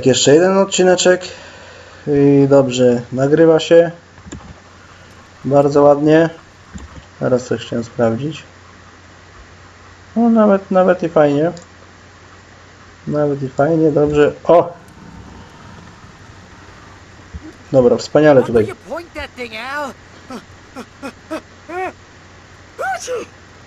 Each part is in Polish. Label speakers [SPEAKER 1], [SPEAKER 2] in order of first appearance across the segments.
[SPEAKER 1] Tak, jeszcze jeden odcineczek. I dobrze, nagrywa się. Bardzo ładnie. Teraz coś chciałem sprawdzić. No nawet, nawet i fajnie. Nawet i fajnie, dobrze. O! Dobra, wspaniale tutaj.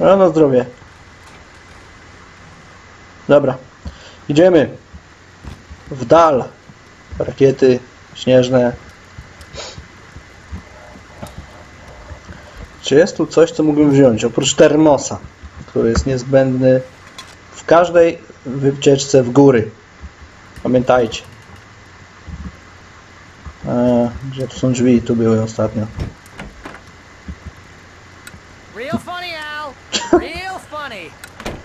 [SPEAKER 1] No, na zdrowie. Dobra. Idziemy. W dal. Rakiety śnieżne. Czy jest tu coś, co mógłbym wziąć? Oprócz termosa, który jest niezbędny w każdej wycieczce w góry. Pamiętajcie. E, gdzie tu są drzwi? Tu były ostatnio.
[SPEAKER 2] Real funny, Al. Real funny.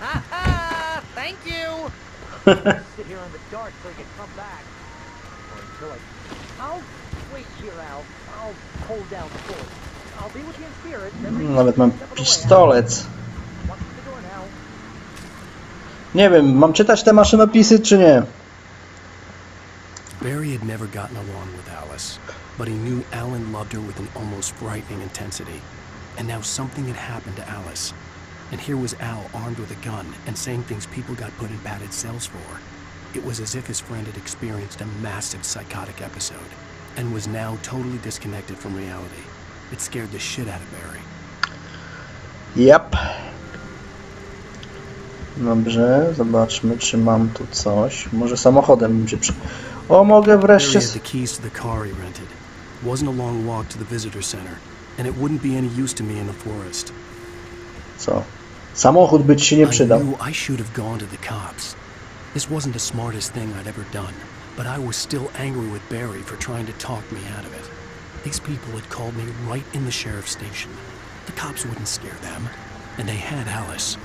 [SPEAKER 2] Ha ha! Thank you. come back. Or until I. I'll wait here, Al. I'll hold down the fort. I'll be with you in spirit. every hmm,
[SPEAKER 1] Nawet mam
[SPEAKER 2] step of the way, Al.
[SPEAKER 1] pistolet.
[SPEAKER 2] Watch the door now.
[SPEAKER 1] Nie wiem, mam czytać te maszynopisy, czy nie?
[SPEAKER 3] Barry had never gotten along with Alice, but he knew Alan loved her with an almost frightening intensity. And now something had happened to Alice. And here was Al armed with a gun and saying things people got put in padded cells for. It was as if his friend had experienced a massive psychotic episode and was now totally disconnected from reality. It scared the shit out of Barry.
[SPEAKER 1] Yep. Dobrze, zobaczmy, czy mam tu coś. Może samochodem bym się przy... O, mogę
[SPEAKER 3] Barry had the keys to the car he rented. Wasn't a long walk to the visitor center, and it wouldn't be any use to me in the forest.
[SPEAKER 1] Co? Samochód by ci się nie
[SPEAKER 3] I knew I should have gone to the cops. This wasn't the smartest thing I'd ever done, but I was still angry with Barry for trying to talk me out of it. These people had called me right in the sheriff's station. The cops wouldn't scare them, and they had Alice.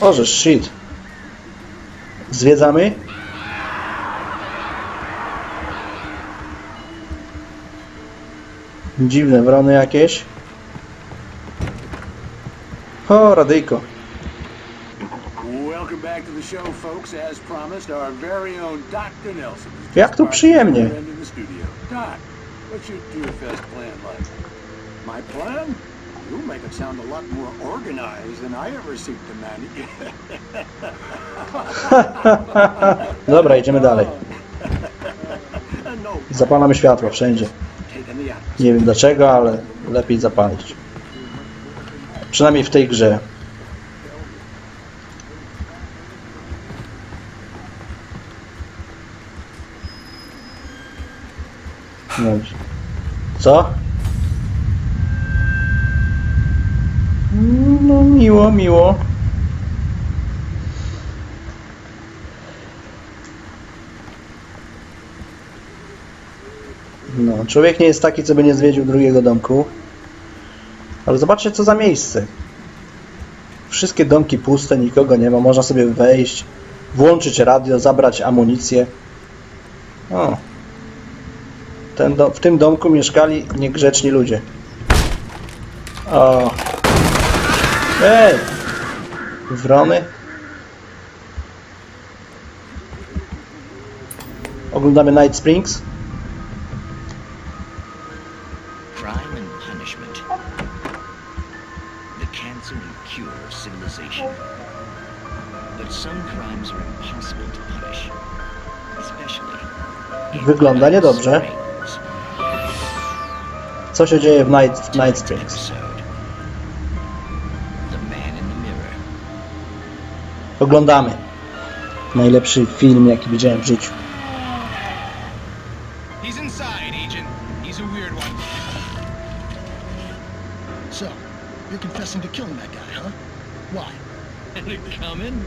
[SPEAKER 1] O, że shit. Zwiedzamy? Dziwne wrony jakieś.
[SPEAKER 4] Is just
[SPEAKER 1] Jak tu przyjemnie.
[SPEAKER 4] My plan? You make it sound a lot more organized than I ever seem to manage.
[SPEAKER 1] Dobra, idziemy dalej.
[SPEAKER 4] no,
[SPEAKER 1] Zapalamy światło wszędzie. Nie wiem dlaczego, ale lepiej zapalić. Przynajmniej w tej grze. Co? No miło, miło. No, człowiek nie jest taki, co by nie zwiedził drugiego domku. Ale zobaczcie, co za miejsce. Wszystkie domki puste, nikogo nie ma. Można sobie wejść, włączyć radio, zabrać amunicję. O. Ten do, w tym domku mieszkali niegrzeczni ludzie. O. Ej! Wrony. Oglądamy Night Springs. Wygląda niedobrze. Co się dzieje w Night, w Night Springs? Oglądamy. Najlepszy film, jaki widziałem w życiu.
[SPEAKER 5] He's inside, Agent. He's a weird one.
[SPEAKER 6] So, you're confessing to killing that guy, huh? Why?
[SPEAKER 5] Coming?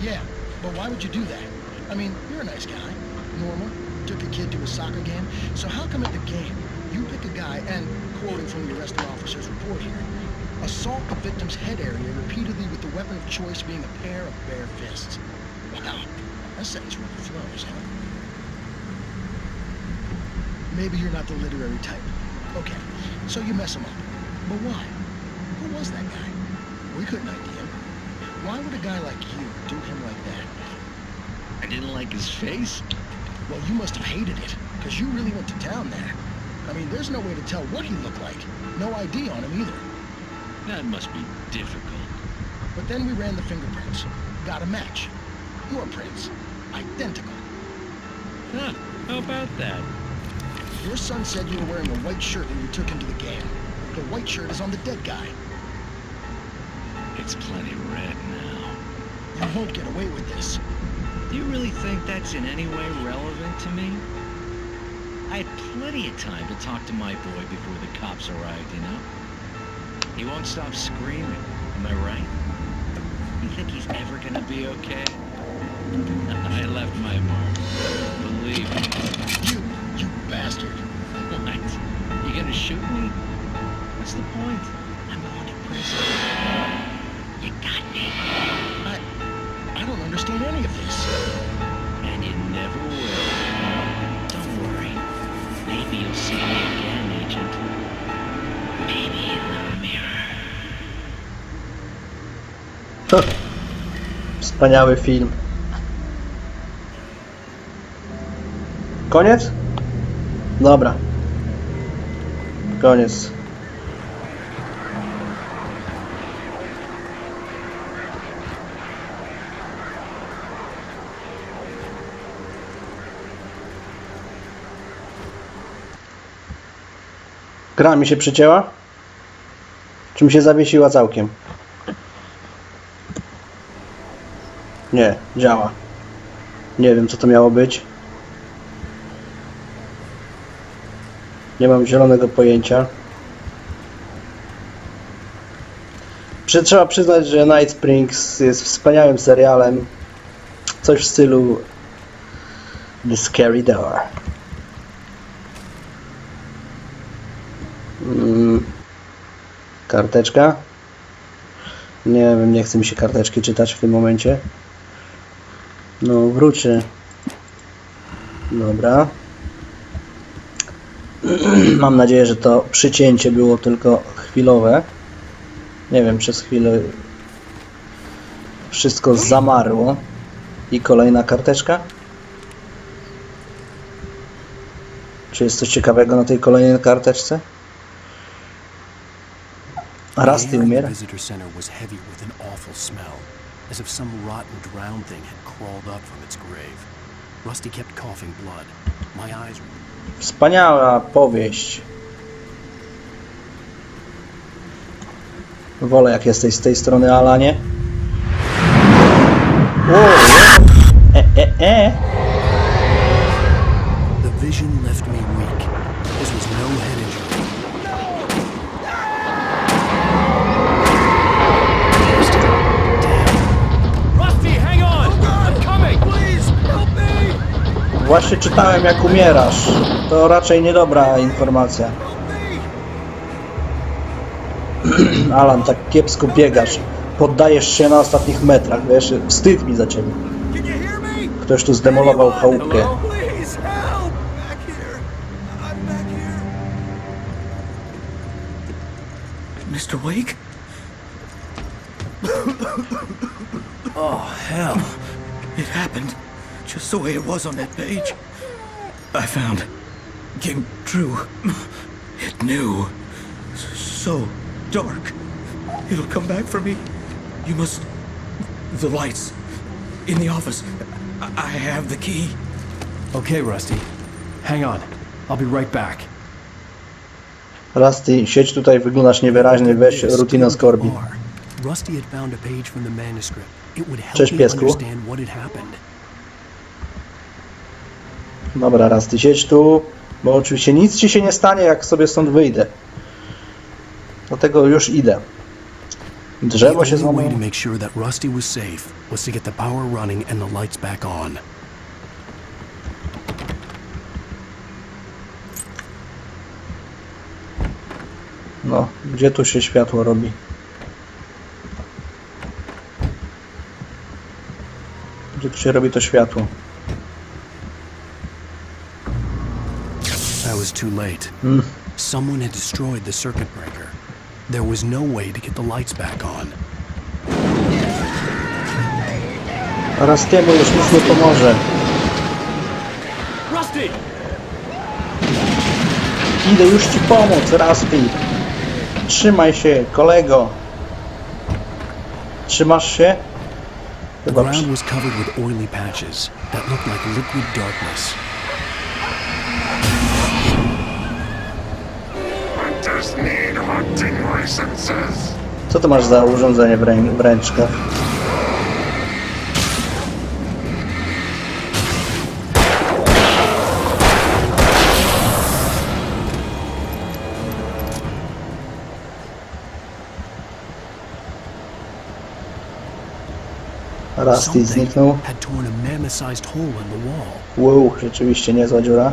[SPEAKER 6] Yeah, but why would you do that? I mean, you're a nice guy. Normal. Took a kid to a soccer game. So how come at the game, you pick a guy and, quoting from the arresting officer's report here, assault the victim's head area repeatedly with the weapon of choice being a pair of bare fists? Wow, that sentence really flows, huh? Maybe you're not the literary type. Okay, so you mess him up. But why? Who was that guy? We couldn't ID him. Why would a guy like you do him like that?
[SPEAKER 7] I didn't like his face.
[SPEAKER 6] Well, you must have hated it, because you really went to town there. I mean, there's no way to tell what he looked like. No ID on him either.
[SPEAKER 7] That must be difficult.
[SPEAKER 6] But then we ran the fingerprints. Got a match. Your prints. Identical.
[SPEAKER 7] Huh, how about that?
[SPEAKER 6] Your son said you were wearing a white shirt when you took him to the game. The white shirt is on the dead guy.
[SPEAKER 7] It's plenty red now.
[SPEAKER 6] You won't get away with this.
[SPEAKER 7] Do you really think that's in any way relevant to me? I had plenty of time to talk to my boy before the cops arrived, you know? He won't stop screaming, am I right? You think he's ever gonna be okay? I left my mark. Believe me.
[SPEAKER 6] You, you bastard.
[SPEAKER 7] What? You gonna shoot me? What's the point? I'm going to prison. You got me.
[SPEAKER 6] I, I don't understand any of this.
[SPEAKER 1] Wspaniały film. Koniec? Dobra. Koniec. Gra mi się przycięła? Czy mi się zawiesiła całkiem? Nie, działa. Nie wiem, co to miało być. Nie mam zielonego pojęcia. Trzeba przyznać, że Night Springs jest wspaniałym serialem. Coś w stylu The Scary Door. Karteczka. Nie wiem, nie chce mi się karteczki czytać w tym momencie. No, wrócę. Dobra. Mam nadzieję, że to przycięcie było tylko chwilowe. Nie wiem, przez chwilę wszystko zamarło. I kolejna karteczka. Czy jest coś ciekawego na tej kolejnej karteczce?
[SPEAKER 3] The
[SPEAKER 1] ty
[SPEAKER 3] air in the
[SPEAKER 1] umiera.
[SPEAKER 3] visitor center was heavy with an awful smell, as if some rotten drowned thing had crawled up from its grave. Rusty kept coughing blood. My eyes were
[SPEAKER 1] Wspaniała powieść. Wolę jak jesteś z tej strony, Alanie. O, e, e, e.
[SPEAKER 3] The vision left me weak. This was no head
[SPEAKER 1] Właśnie czytałem jak umierasz. To raczej niedobra informacja. Alan, tak kiepsko biegasz. Poddajesz się na ostatnich metrach, wiesz? Wstyd mi za ciebie. Ktoś tu zdemolował chałupkę.
[SPEAKER 4] Mr. Wake?
[SPEAKER 5] Oh, hell.
[SPEAKER 4] It happened just the way it was on that page. I found. Came true. It knew. S- So dark. It'll come back for me. You must. The lights. In the office. I, I have the key.
[SPEAKER 3] Okay, Rusty. Hang on. I'll be right back.
[SPEAKER 1] Rusty, siedź tutaj, wyglądasz niewyraźnie, weź rutinę skorbi.
[SPEAKER 3] Bar. Rusty had found a page from the manuscript. It would help
[SPEAKER 1] Cześć,
[SPEAKER 3] me understand what had happened.
[SPEAKER 1] Dobra, Rusty, siedź tu, bo oczywiście nic ci się nie stanie, jak sobie stąd wyjdę. Dlatego już idę. Drzewo się złamało. No, gdzie tu się światło robi? Gdzie tu się robi to światło?
[SPEAKER 3] Was too late.
[SPEAKER 1] Mm.
[SPEAKER 3] Someone had destroyed the circuit breaker. There was no way to get the lights back on.
[SPEAKER 1] Rastiemu już nic nie pomoże.
[SPEAKER 3] Rusty!
[SPEAKER 1] Idę już ci pomóc, Rusty. Trzymaj się, kolego. Trzymasz się?
[SPEAKER 3] The
[SPEAKER 1] Chyba
[SPEAKER 3] ground was covered with oily patches that looked like liquid darkness.
[SPEAKER 1] Co to masz za urządzenie w, rę... w ręczkach? Rusty
[SPEAKER 3] Something
[SPEAKER 1] zniknął.
[SPEAKER 3] had torn a mammoth-sized hole in the wall.
[SPEAKER 1] Wow, rzeczywiście niezła dziura.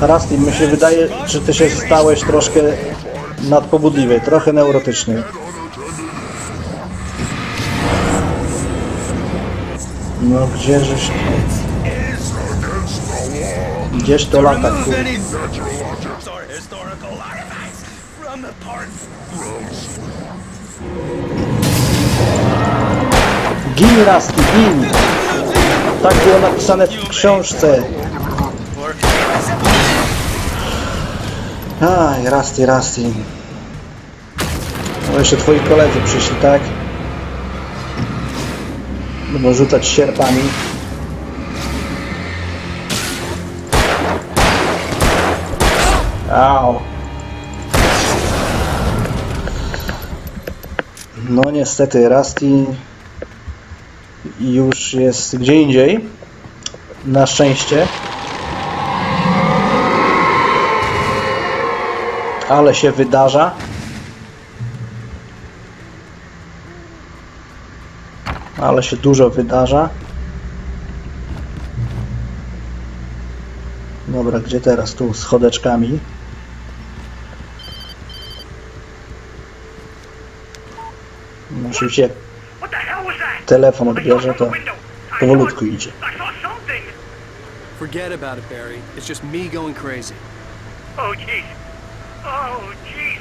[SPEAKER 1] Rusty, mi się wydaje, że ty się stałeś troszkę nadpobudliwy, trochę neurotyczny. No gdzieżeś... Gdzieś to lata, kurde. Gin Rusty, gin! Tak było napisane w książce. Aj, Rusty, Rusty. No jeszcze twoi koledzy przyszli, tak? Będą rzucać sierpami. Au. No niestety, Rusty już jest gdzie indziej. Na szczęście. Ale się wydarza. Ale się dużo wydarza. Dobra, gdzie teraz? Tu schodeczkami. No, Oczywiście telefon odbierze, to powolutku idzie.
[SPEAKER 8] Forget about it, Barry. It's just me going crazy.
[SPEAKER 9] Oh, jeez. Oh, jeez.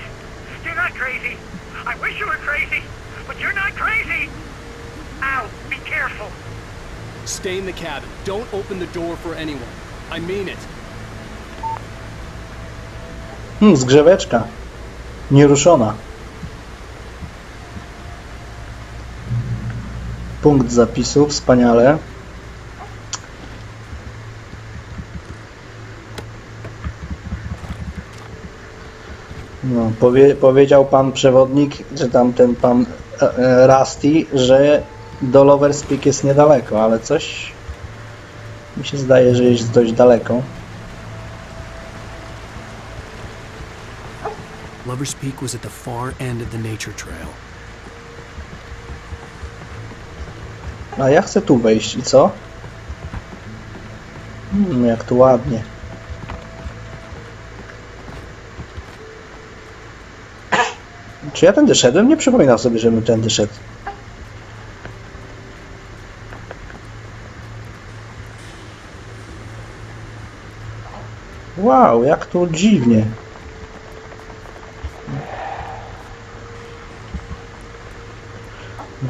[SPEAKER 9] You're not crazy. I wish you were crazy, but you're not crazy. Ow, be careful.
[SPEAKER 8] Stay in the cabin. Don't open the door for anyone. I mean it.
[SPEAKER 1] Hmm, zgrzeweczka. Nieruszona. Punkt zapisu, wspaniale. No, powie, powiedział pan przewodnik, że tam ten pan e, e, Rusty, że do Lovers Peak jest niedaleko, ale coś mi się zdaje, że jest dość daleko.
[SPEAKER 3] Lover's Peak was at the far end of the nature trail.
[SPEAKER 1] A ja chcę tu wejść i co? Hmm, jak tu ładnie. Czy ja tędy szedłem? Nie przypominam sobie, żebym tędy szedł. Wow, jak tu dziwnie.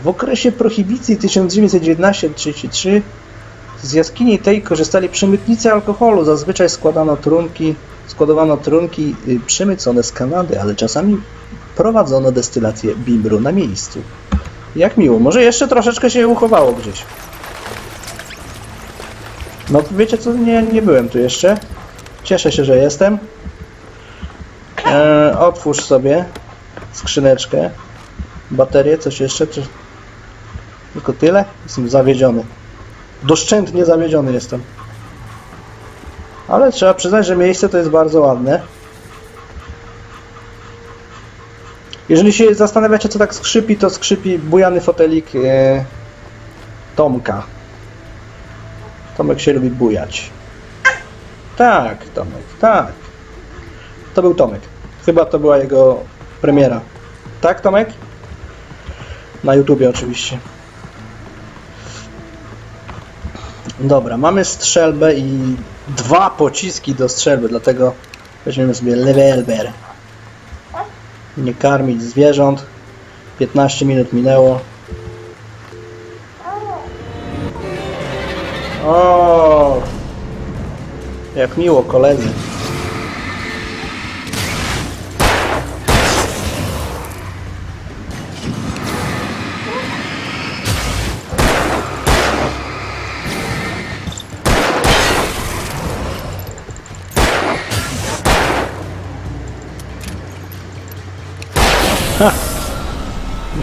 [SPEAKER 1] W okresie prohibicji 1919-33 z jaskini tej korzystali przemytnicy alkoholu. Zazwyczaj składano trunki, składowano trunki y, przemycone z Kanady, ale czasami prowadzono destylację bimbru na miejscu. Jak miło. Może jeszcze troszeczkę się uchowało gdzieś. No wiecie co, nie, nie byłem tu jeszcze. Cieszę się, że jestem. E, otwórz sobie skrzyneczkę. Baterię, coś jeszcze? Czy... Tylko tyle? Jestem zawiedziony. Doszczętnie zawiedziony jestem. Ale trzeba przyznać, że miejsce to jest bardzo ładne. Jeżeli się zastanawiacie, co tak skrzypi, to skrzypi bujany fotelik e, Tomka. Tomek się lubi bujać. Tak, Tomek, tak. To był Tomek. Chyba to była jego premiera. Tak, Tomek? Na YouTubie oczywiście. Dobra, mamy strzelbę i dwa pociski do strzelby, dlatego weźmiemy sobie levelber. Nie karmić zwierząt. 15 minut minęło. O, jak miło koledzy.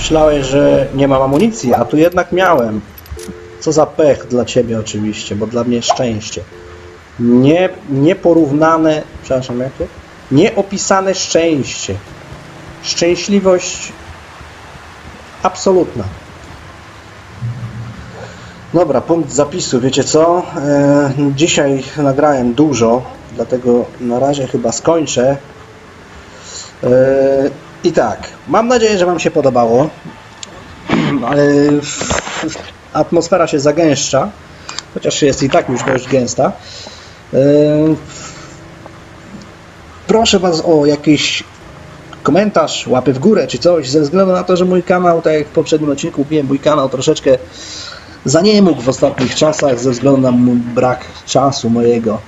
[SPEAKER 1] Myślałeś, że nie mam amunicji, a tu jednak miałem. Co za pech dla ciebie oczywiście, bo dla mnie szczęście. Nie, nieporównane, przepraszam, jakie? Nieopisane szczęście. Szczęśliwość absolutna. Dobra, punkt zapisu. Wiecie co? E, dzisiaj nagrałem dużo, dlatego na razie chyba skończę. E, I tak, mam nadzieję, że Wam się podobało. Atmosfera się zagęszcza, chociaż jest i tak już dość gęsta. E, Proszę Was o jakiś komentarz, łapy w górę czy coś, ze względu na to, że mój kanał, tak jak w poprzednim odcinku mówiłem, mój kanał troszeczkę zaniemógł w ostatnich czasach ze względu na brak czasu mojego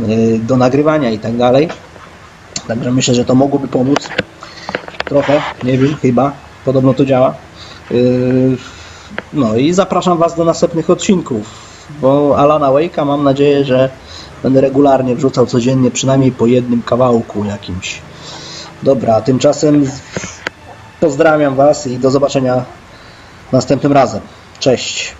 [SPEAKER 1] e, do nagrywania i tak dalej. Także myślę, że to mogłoby pomóc. Trochę, nie wiem, chyba. Podobno to działa. Yy, No i zapraszam Was do następnych odcinków, bo Alana Wake'a mam nadzieję, że będę regularnie wrzucał codziennie przynajmniej po jednym kawałku jakimś. Dobra, tymczasem pozdrawiam Was i do zobaczenia następnym razem. Cześć.